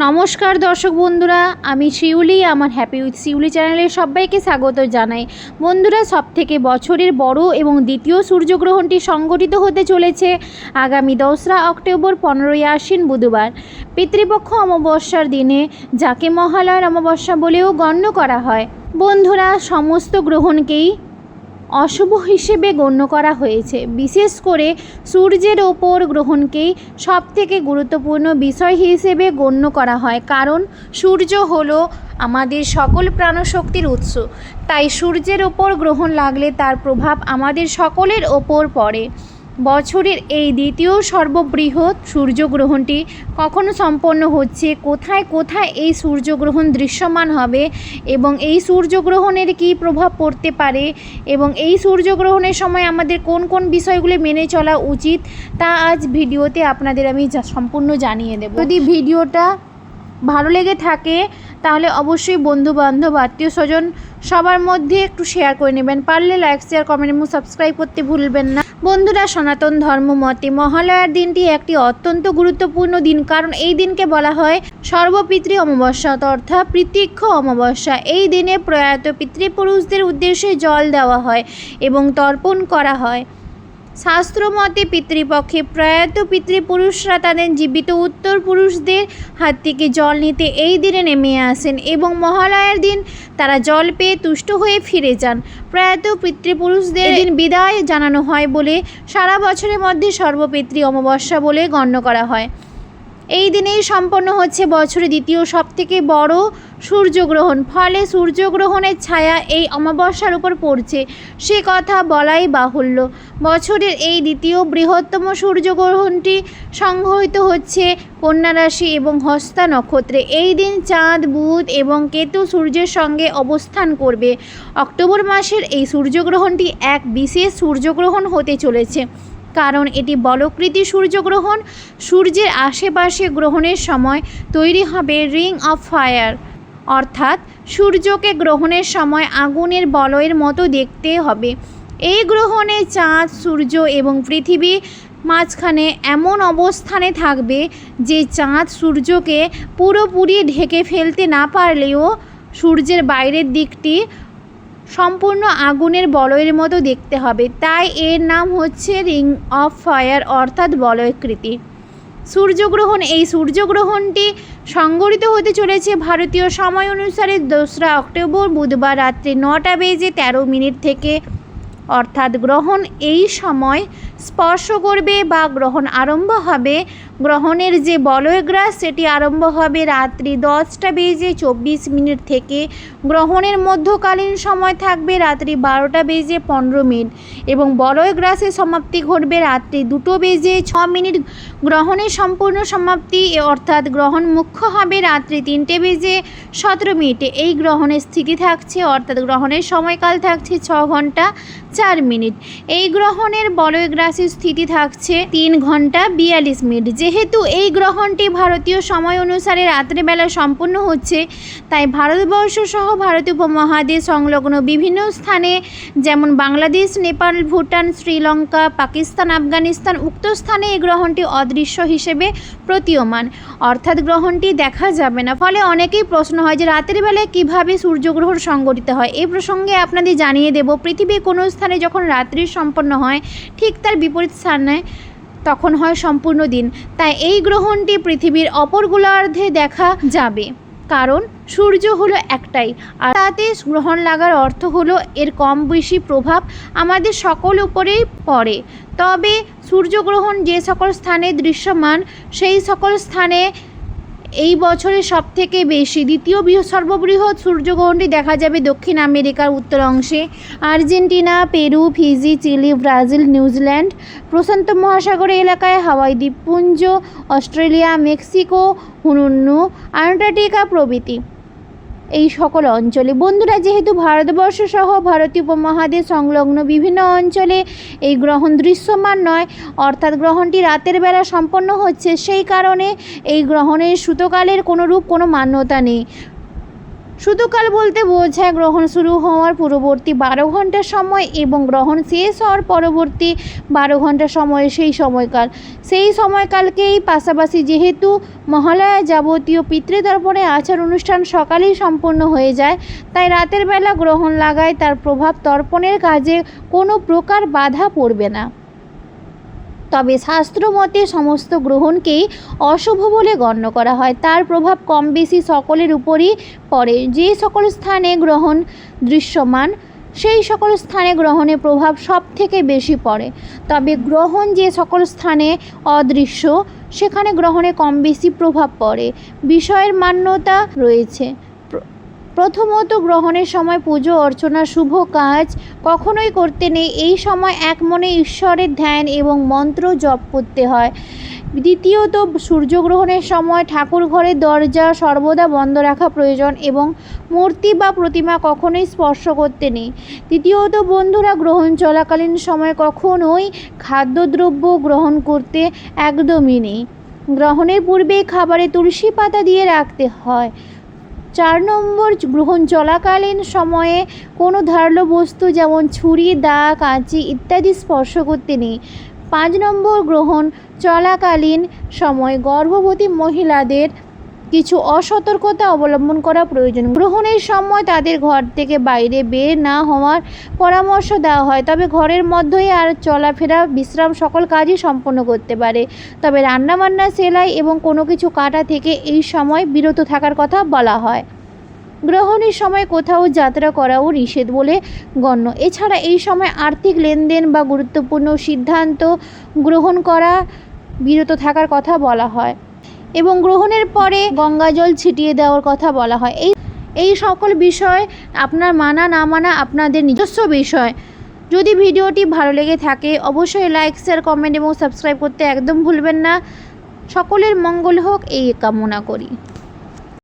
নমস্কার দর্শক বন্ধুরা, আমি শিউলি, আমার হ্যাপি উইথ শিউলি চ্যানেলে সবাইকে স্বাগত জানাই। বন্ধুরা সব থেকে বছরের বড় এবং দ্বিতীয় সূর্যগ্রহণটি সংগঠিত হতে চলেছে আগামী দোসরা অক্টোবর পনেরোই আশ্বিন বুধবার। পিতৃপক্ষ অমাবস্যার দিনে, যাকে মহালয়ার অমাবস্যা বলেও গণ্য করা হয়। বন্ধুরা, সমস্ত গ্রহণকেই অশুভ হিসেবে গণ্য করা হয়েছে। বিশেষ করে সূর্যের ওপর গ্রহণকেই সবথেকে গুরুত্বপূর্ণ বিষয় হিসেবে গণ্য করা হয়। কারণ সূর্য হলো আমাদের সকল প্রাণশক্তির উৎস। তাই সূর্যের ওপর গ্রহণ লাগলে তার প্রভাব আমাদের সকলের ওপর পড়ে। বছরের এই দ্বিতীয় সর্ববৃহৎ সূর্যগ্রহণটি কখন সম্পন্ন হচ্ছে? কোথায় কোথায় এই সূর্যগ্রহণ দৃশ্যমান হবে? এবং এই সূর্যগ্রহণের কী প্রভাব পড়তে পারে? এবং এই সূর্যগ্রহণের সময় আমাদের কোন কোন বিষয়গুলি মেনে চলা উচিত? তা আজ ভিডিওতে আপনাদের আমি সম্পূর্ণ জানিয়ে দেব। যদি ভিডিওটা ভালো লেগে থাকে তাহলে অবশ্যই বন্ধু বান্ধব আত্মীয় স্বজন সবার মধ্যে একটু শেয়ার করে নেবেন। পারলে লাইক শেয়ার কমেন্ট এবং সাবস্ক্রাইব করতে ভুলবেন না। বন্ধুরা, সনাতন ধর্ম মতে মহালয়ার দিনটি একটি অত্যন্ত গুরুত্বপূর্ণ দিন। কারণ এই দিনকে বলা হয় সর্বপিতৃ অমাবস্যা অর্থাৎ পিতৃক্ষ অমাবস্যা। এই দিনে প্রয়াত পিতৃপুরুষদের উদ্দেশ্যে জল দেওয়া হয় এবং তর্পণ করা হয়। শাস্ত্রমতে পিতৃপক্ষে প্রয়াত পিতৃপুরুষরা তাদের জীবিত উত্তর পুরুষদের হাত থেকে জল নিতে এই দিনে নেমে আসেন এবং মহালয়ার দিন তারা জল পেয়ে তুষ্ট হয়ে ফিরে যান। প্রয়াত পিতৃপুরুষদের দিন বিদায় জানানো হয় বলে সারা বছরের মধ্যে সর্বপিতৃ অমাবস্যা বলে গণ্য করা হয়। এই দিনেই সম্পন্ন হচ্ছে বছরের দ্বিতীয় সবথেকে বড় সূর্যগ্রহণ। ফলে সূর্যগ্রহণের ছায়া এই অমাবস্যার উপর পড়ছে। সে কথা বলাই বাহুল্য। বছরের এই দ্বিতীয় বৃহত্তম সূর্যগ্রহণটি সংঘটিত হচ্ছে কন্যা রাশি এবং হস্তা নক্ষত্রে। এই দিন চাঁদ, বুধ এবং কেতু সূর্যের সঙ্গে অবস্থান করবে। অক্টোবর মাসের এই সূর্যগ্রহণটি এক বিশেষ সূর্যগ্রহণ হতে চলেছে। কারণ এটি বলকৃতি সূর্যগ্রহণ। সূর্যের আশেপাশে গ্রহণের সময় তৈরি হবে রিং অফ ফায়ার। অর্থাৎ সূর্যকে গ্রহণের সময় আগুনের বলয়ের মতো দেখতে হবে। এই গ্রহণে চাঁদ, সূর্য এবং পৃথিবী মাঝখানে এমন অবস্থানে থাকবে যে চাঁদ সূর্যকে পুরোপুরি ঢেকে ফেলতে না পারলেও সূর্যের বাইরের দিকটি সম্পূর্ণ আগুনের বলয়ের মতো দেখতে হবে। তাই এর নাম হচ্ছে রিং অফ ফায়ার অর্থাৎ বলয়কৃতি। সূর্যগ্রহণ, এই সূর্যগ্রহণটি সংগঠিত হতে চলেছে ভারতীয় সময় অনুসারে দোসরা অক্টোবর বুধবার রাত্রি নটা বেজে তেরো মিনিট থেকে। অর্থাৎ গ্রহণ এই সময় স্পর্শ করবে বা গ্রহণ আরম্ভ হবে গ্রহণের যে বলয়গ্রাস, সেটি আরম্ভ হবে রাত্রি দশটা বেজে চব্বিশ মিনিট থেকে। গ্রহণের মধ্যকালীন সময় থাকবে রাত্রি বারোটা বেজে পনেরো মিনিট এবং বলয়গ্রাসের সমাপ্তি ঘটবে রাত্রি দুটো বেজে ছ মিনিট। গ্রহণের সম্পূর্ণ সমাপ্তি অর্থাৎ গ্রহণ মুখ্য হবে রাত্রি তিনটে বেজে সতেরো মিনিটে। এই গ্রহণের স্থিতি থাকছে, অর্থাৎ গ্রহণের সময়কাল থাকছে ছ ঘণ্টা চার মিনিট। এই গ্রহণের বলয়গ্রাসের স্থিতি থাকছে তিন ঘণ্টা বিয়াল্লিশ মিনিট। যেহেতু এই গ্রহণটি ভারতীয় সময় অনুসারে রাত্রেবেলা সম্পূর্ণ হচ্ছে, তাই ভারতবর্ষ সহ ভারতীয় উপমহাদেশ সংলগ্ন বিভিন্ন স্থানে, যেমন বাংলাদেশ, নেপাল, ভুটান, শ্রীলঙ্কা, পাকিস্তান, আফগানিস্তান উক্ত স্থানে এই গ্রহণটি অদৃশ্য হিসেবে প্রতীয়মান। অর্থাৎ গ্রহণটি দেখা যাবে না। ফলে অনেকেই প্রশ্ন হয় যে রাতের বেলায় কীভাবে সূর্যগ্রহণ সংগঠিত হয়? এই প্রসঙ্গে আপনাদের জানিয়ে দেব, পৃথিবীর কোনো স্থানে যখন রাত্রি সম্পন্ন হয়, ঠিক তার বিপরীত স্থানে তখন হয় সম্পূর্ণ দিন। তাই এই গ্রহণটি পৃথিবীর অপর গোলার্ধে দেখা যাবে। কারণ সূর্য হলো একটাই, আর তাতে গ্রহণ লাগার অর্থ হলো এর কম বেশি প্রভাব আমাদের সকল উপরেই পড়ে। তবে সূর্যগ্রহণ যে সকল স্থানে দৃশ্যমান, সেই সকল স্থানে এই বছরে সবথেকে বেশি দ্বিতীয় বৃহৎ সর্ববৃহৎ সূর্যগ্রহণটি দেখা যাবে দক্ষিণ আমেরিকার উত্তর অংশে। Argentina, Peru, Fiji, Chile, Brazil, New Zealand, প্রশান্ত মহাসাগরের এলাকায় হাওয়াই দ্বীপপুঞ্জ, অস্ট্রেলিয়া, মেক্সিকো হুনুন্নু আন্টার্কটিকা প্রভৃতি। এই সকল অঞ্চলে। বন্ধুরা, যেহেতু ভারতবর্ষ সহ ভারতীয় উপমহাদেশ সংলগ্ন বিভিন্ন অঞ্চলে এই গ্রহণ দৃশ্যমান নয়, অর্থাৎ গ্রহণটি রাতের বেলা সম্পন্ন হচ্ছে, সেই কারণে এই গ্রহণের সুতোকালের কোনো রূপ কোনো মান্যতা নেই। শুধুকাল বলতে বোঝায় গ্রহণ শুরু হওয়ার পূর্ববর্তী বারো ঘণ্টা সময় এবং গ্রহণ শেষ হওয়ার পরবর্তী বারো ঘণ্টা সময় সেই সময়কাল। সেই সময়কালকেই পাশাপাশি যেহেতু মহালয়া যাবতীয় পিতৃতর্পণে আচার অনুষ্ঠান সকালেই সম্পন্ন হয়ে যায়, তাই রাতের বেলা গ্রহণ লাগায় তার প্রভাব তর্পণের কাজে কোনো প্রকার বাধা পড়বে না। তবে শাস্ত্রমতে সমস্ত গ্রহণকেই অশুভ বলে গণ্য করা হয়। তার প্রভাব কম বেশি সকলের উপরই পড়ে। যে সকল স্থানে গ্রহণ দৃশ্যমান, সেই সকল স্থানে গ্রহণের প্রভাব সব থেকে বেশি পড়ে। তবে গ্রহণ যে সকল স্থানে অদৃশ্য, সেখানে গ্রহণে কম বেশি প্রভাব পড়ে। বিষয়ের মান্যতা রয়েছে। প্রথমত গ্রহণের সময় পুজো, অর্চনা, শুভ কাজ কখনোই করতে নেই। এই সময় এক মনে ঈশ্বরের ধ্যান এবং মন্ত্র জপ করতে হয়। দ্বিতীয়ত, সূর্যগ্রহণের সময় ঠাকুর ঘরের দরজা সর্বদা বন্ধ রাখা প্রয়োজন এবং মূর্তি বা প্রতিমা কখনোই স্পর্শ করতে নেই। তৃতীয়ত, বন্ধুরা, গ্রহণ চলাকালীন সময় কখনোই খাদ্যদ্রব্য গ্রহণ করতে একদমই নেই। গ্রহণের পূর্বে খাবারে তুলসী পাতা দিয়ে রাখতে হয়। চার নম্বর গ্রহণ চলাকালীন সময়ে কোনো ধারালো বস্তু যেমন ছুরি দা কাঁচি ইত্যাদি স্পর্শ করতে নেই। পাঁচ নম্বর গ্রহণ চলাকালীন সময় গর্ভবতী মহিলাদের কিছু অসতর্কতা অবলম্বন করা প্রয়োজন। গ্রহণের সময় তাদের ঘর থেকে বাইরে বের না হওয়ার পরামর্শ দেওয়া হয়। তবে ঘরের মধ্যেই আর চলাফেরা, বিশ্রাম সকল কাজই সম্পন্ন করতে পারে। তবে রান্নাবান্না, সেলাই এবং কোনো কিছু কাটা থেকে এই সময় বিরত থাকার কথা বলা হয়। গ্রহণের সময় কোথাও যাত্রা করাও নিষেধ বলে গণ্য। এছাড়া এই সময় আর্থিক লেনদেন বা গুরুত্বপূর্ণ সিদ্ধান্ত গ্রহণ করা বিরত থাকার কথা বলা হয়। এবং গ্রহণের পরে গঙ্গাজল ছিটিয়ে দেওয়ার কথা বলা হয়। এই এই সকল বিষয় আপনার মানা না মানা আপনাদের নিজস্ব বিষয়। যদি ভিডিওটি ভালো লেগে থাকে, অবশ্যই লাইক শেয়ার কমেন্ট এবং সাবস্ক্রাইব করতে একদম ভুলবেন না। সকলের মঙ্গল হোক, এই কামনা করি।